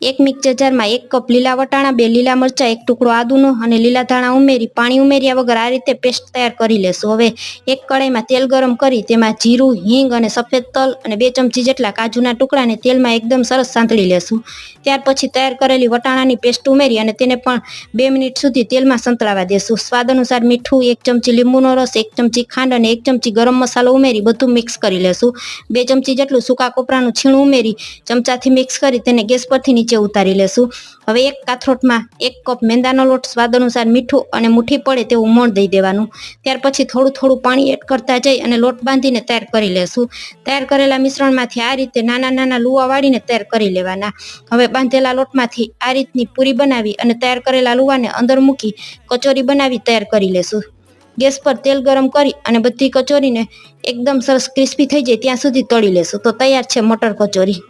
એક મિક્સર જારમાં એક કપ લીલા વટાણા, બે લીલા મરચાં, એક ટુકડો આદુનો અને લીલા ધાણા ઉમેરી, પાણી ઉમેર્યા વગર આ રીતે પેસ્ટ તૈયાર કરી લેશું. હવે એક કડાઈમાં તેલ ગરમ કરી, તેમાં જીરું, હિંગ અને સફેદ તલ અને બે ચમચી જેટલા કાજુના ટુકડાને તેલમાં એકદમ સરસ સાંતળી લેશું. ત્યાર પછી તૈયાર કરેલી વટાણાની પેસ્ટ ઉમેરી અને તેને પણ બે મિનિટ સુધી તેલમાં સંતળાવા દેશું. સ્વાદ અનુસાર મીઠું, એક ચમચી લીંબુનો રસ, એક ચમચી ખાંડ અને એક ચમચી ગરમ મસાલો ઉમેરી બધું મિક્સ કરી લેશું. બે ચમચી જેટલું સૂકા કોપરાનું છીણું ઉમેરી, ચમચાથી મિક્સ કરી તેને ગેસ પરથી નીચે ઉતારી લેશું. હવે એક કાથરોટમાં એક કપ મેંદાનો લોટ, સ્વાદ અનુસાર મીઠું અને મુઠ્ઠી પડે તેવું મોણ દઈ દેવાનું. ત્યાર પછી થોડું થોડું પાણી એડ કરતા જઈ અને લોટ બાંધીને તૈયાર કરી લેશું. તૈયાર કરેલા મિશ્રણમાંથી આ રીતે નાના નાના લુવા વાળીને તૈયાર કરી લેવાના. હવે બાંધેલા લોટમાંથી આ રીતની પૂરી બનાવી અને તૈયાર કરેલા લુવાને અંદર મૂકી કચોરી બનાવી તૈયાર કરી લેશું. ગેસ પર તેલ ગરમ કરી અને બધી કચોરીને એકદમ સરસ ક્રિસ્પી થઈ જાય ત્યાં સુધી તળી લેશું. તો તૈયાર છે મટર કચોરી.